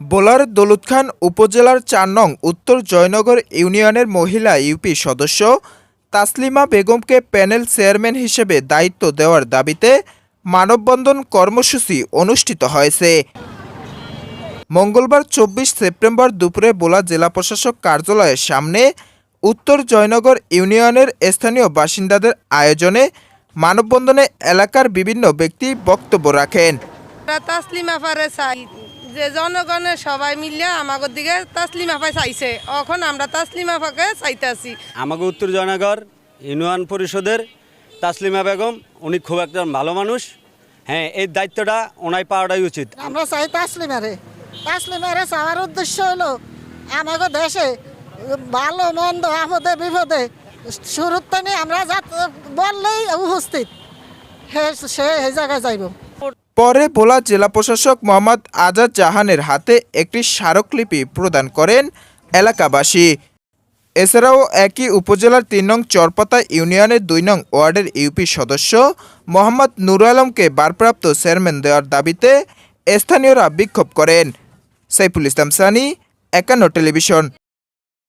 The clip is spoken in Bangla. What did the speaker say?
বোলার দৌলত খান উপজেলার চার নং উত্তর জয়নগর ইউনিয়নের মহিলা ইউপি সদস্য তাসলিমা বেগমকে প্যানেল চেয়ারম্যান হিসেবে দায়িত্ব দেওয়ার দাবিতে মানববন্ধন কর্মসূচি অনুষ্ঠিত হয়েছে। মঙ্গলবার চব্বিশ সেপ্টেম্বর দুপুরে বোলা জেলা প্রশাসক কার্যালয়ের সামনে উত্তর জয়নগর ইউনিয়নের স্থানীয় বাসিন্দাদের আয়োজনে মানববন্ধনে এলাকার বিভিন্ন ব্যক্তি বক্তব্য রাখেন। যে জনগণের সবাই মিলে আমাদের দিকে তাসলিমা পাই চাইছে। এখন আমরা তাসলিমা পাকে চাইতেছি আমাকে উত্তর জয়নগর ইউনিয়ন পরিষদের তাসলিমা বেগম উনি খুব একজন ভালো মানুষ। হ্যাঁ এই দায়িত্বটা ওনাই পাওয়াটাই উচিত। আমরা চাই তাসলিমারে। তাসলিমারে চাওয়ার উদ্দেশ্য হলো আমাকে দেশে ভালো মন্দ আপদে বিপদে শুরুতে নিয়ে আমরা যাত বললেই উপস্থিত। সে এই জায়গায় যাইব। পরে ভোলা জেলা প্রশাসক মোহাম্মদ আজাদ জাহানের হাতে একটি স্মারকলিপি প্রদান করেন এলাকাবাসী। এছাড়াও একই উপজেলার তিন নং চরপাতা ইউনিয়নের দুই নং ওয়ার্ডের ইউপি সদস্য মোহাম্মদ নুর আলমকে বারপ্রাপ্ত চেয়ারম্যান দেওয়ার দাবিতে স্থানীয়রা বিক্ষোভ করেন। সাইফুল ইসলাম সানি, একান্ন টেলিভিশন।